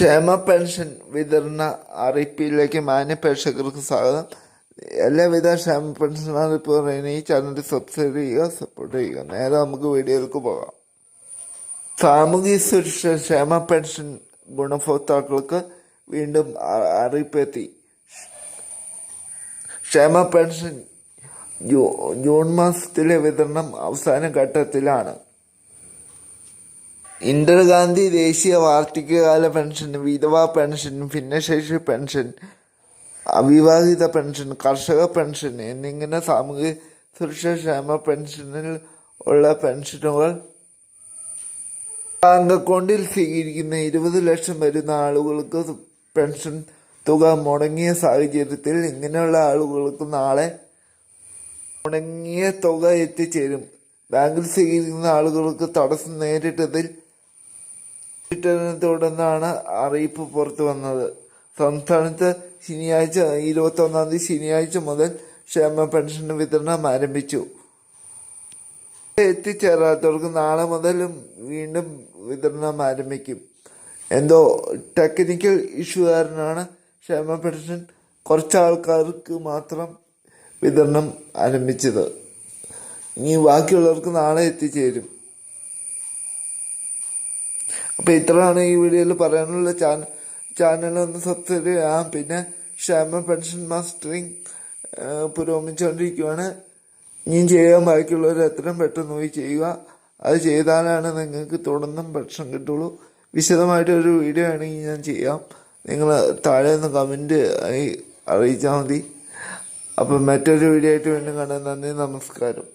ക്ഷേമ പെൻഷൻ വിതരണ അറിയിപ്പിലേക്ക് മാന്യ പ്രേക്ഷകർക്ക് സ്വാഗതം. എല്ലാവിധ ക്ഷേമ പെൻഷൻ അറിയിപ്പ് പറയുന്ന ഈ ചാനൽ സബ്സ്ക്രൈബ് ചെയ്യുക സപ്പോർട്ട് ചെയ്യുക. നേരെ നമുക്ക് വീഡിയോയിലേക്ക് പോകാം. സാമൂഹിക സുരക്ഷ ക്ഷേമ പെൻഷൻ ഗുണഭോക്താക്കൾക്ക് വീണ്ടും അറിയിപ്പ് എത്തി ക്ഷേമ പെൻഷൻ ജൂൺ മാസത്തിലെ വിതരണം അവസാന ഘട്ടത്തിലാണ്. ഇന്ദിരാഗാന്ധി ദേശീയ വാർദ്ധക്യകാല പെൻഷൻ വിധവാ പെൻഷൻ ഭിന്നശേഷി പെൻഷൻ അവിവാഹിത പെൻഷൻ കർഷക പെൻഷൻ എന്നിങ്ങനെ സാമൂഹിക സുരക്ഷാ ക്ഷേമ പെൻഷനിൽ ഉള്ള പെൻഷനുകൾ ബാങ്ക് അക്കൗണ്ടിൽ സ്വീകരിക്കുന്ന ഇരുപത് ലക്ഷം വരുന്ന ആളുകൾക്ക് പെൻഷൻ തുക മുടങ്ങിയ സാഹചര്യത്തിൽ ഇങ്ങനെയുള്ള ആളുകൾക്ക് നാളെ മുടങ്ങിയ തുക എത്തിച്ചേരും. ബാങ്കിൽ സ്വീകരിക്കുന്ന ആളുകൾക്ക് തടസ്സം നേരിട്ടതിൽ നേരിട്ടതിനെ തുടർന്നാണ് അറിയിപ്പ് പുറത്തു വന്നത്. സംസ്ഥാനത്ത് ശനിയാഴ്ച ഇരുപത്തി ഒന്നാം തീയതി ശനിയാഴ്ച മുതൽ ക്ഷേമ പെൻഷൻ വിതരണം ആരംഭിച്ചു. എത്തിച്ചേരാത്തവർക്ക് നാളെ മുതലും വീണ്ടും വിതരണം ആരംഭിക്കും. എന്തോ ടെക്നിക്കൽ ഇഷ്യൂ കാരണമാണ് ക്ഷേമ പെൻഷൻ കുറച്ച് ആൾക്കാർക്ക് മാത്രം വിതരണം ആരംഭിച്ചത്. ഇനി ബാക്കിയുള്ളവർക്ക് നാളെ എത്തിച്ചേരും. അപ്പോൾ ഇത്രയാണ് ഈ വീഡിയോയിൽ പറയാനുള്ള ചാനൽ ചാനൽ ഒന്ന് സബ്സ്ക്രൈബ് ചെയ്യാം പിന്നെ ക്ഷേമ പെൻഷൻ മാസ്റ്ററിങ് പുരോഗമിച്ചുകൊണ്ടിരിക്കുകയാണ് ഇനിയും ചെയ്യാൻ ബാക്കിയുള്ളവർ എത്രയും പെട്ടെന്ന് പോയി ചെയ്യുക. അത് ചെയ്താലാണ് നിങ്ങൾക്ക് തുടർന്നും പെൻഷൻ കിട്ടുള്ളൂ. വിശദമായിട്ട് ഒരു വീഡിയോ ആണെങ്കിൽ ഞാൻ ചെയ്യാം. നിങ്ങൾ താഴെ ഒന്ന് കമന്റ് ആയി അറിയിച്ചാൽ മതി. അപ്പം മറ്റൊരു വീഡിയോ ആയിട്ട് വീണ്ടും കാണാൻ നന്ദി നമസ്കാരം.